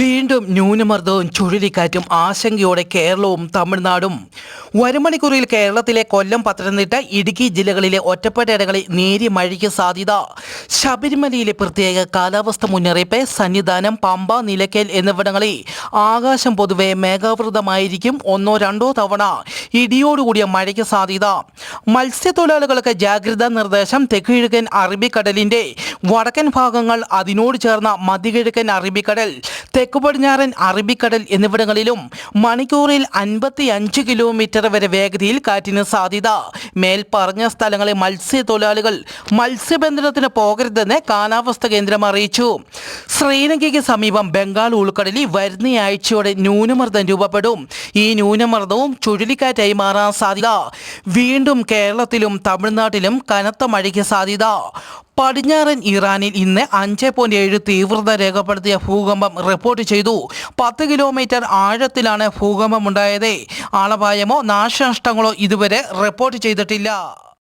be വീണ്ടും ന്യൂനമർദ്ദവും ചുഴലിക്കാറ്റും ആശങ്കയോടെ കേരളവും തമിഴ്നാടും. വരുമണിക്കൂറിൽ കേരളത്തിലെ കൊല്ലം പത്തനംതിട്ട ഇടുക്കി ജില്ലകളിലെ ഒറ്റപ്പെട്ട ഇടങ്ങളിൽ നേരിയ മഴയ്ക്ക് സാധ്യത. ശബരിമലയിലെ പ്രത്യേക കാലാവസ്ഥ മുന്നറിയിപ്പ് സന്നിധാനം പമ്പ നിലയ്ക്കൽ എന്നിവിടങ്ങളിൽ ആകാശം പൊതുവെ മേഘാവൃതമായിരിക്കും ഒന്നോ രണ്ടോ തവണ. ഇടിയോടുകൂടിയ മഴയ്ക്ക് സാധ്യത. മത്സ്യത്തൊഴിലാളികൾക്ക് ജാഗ്രതാ നിർദ്ദേശം തെക്കുകിഴക്കൻ അറബിക്കടലിന്റെ വടക്കൻ ഭാഗങ്ങൾ അതിനോട് ചേർന്ന മധ്യകിഴക്കൻ അറബിക്കടൽ തെക്കു പടിഞ്ഞാറൻ അറബിക്കടൽ എന്നിവിടങ്ങളിലും മണിക്കൂറിൽ അൻപത്തി അഞ്ച് കിലോമീറ്റർ വരെ വേഗതയിൽ കാറ്റിന് സാധ്യത. മേൽപ്പറഞ്ഞ പറഞ്ഞ സ്ഥലങ്ങളെ മത്സ്യത്തൊഴിലാളികൾ മത്സ്യബന്ധനത്തിന് പോകരുതെന്ന് കാലാവസ്ഥ കേന്ദ്രം അറിയിച്ചു. ശ്രീലങ്കയ്ക്ക് സമീപം ബംഗാൾ ഉൾക്കടലിൽ വരുന്ന ആഴ്ചയോടെ ന്യൂനമർദ്ദം രൂപപ്പെടും. ഈ ന്യൂനമർദ്ദവും ചുഴലിക്കാറ്റായി മാറാൻ സാധ്യത. വീണ്ടും കേരളത്തിലും തമിഴ്നാട്ടിലും കനത്ത മഴയ്ക്ക് സാധ്യത. പടിഞ്ഞാറൻ ഇറാനിൽ ഇന്ന് അഞ്ച് പോയിന്റ് ഏഴ് തീവ്രത രേഖപ്പെടുത്തിയ ഭൂകമ്പം റിപ്പോർട്ട് ചെയ്തു. പത്ത് കിലോമീറ്റർ ആഴത്തിലാണ് ഭൂകമ്പം ഉണ്ടായത്. ആളപായമോ നാശനഷ്ടങ്ങളോ ഇതുവരെ റിപ്പോർട്ട് ചെയ്തിട്ടില്ല.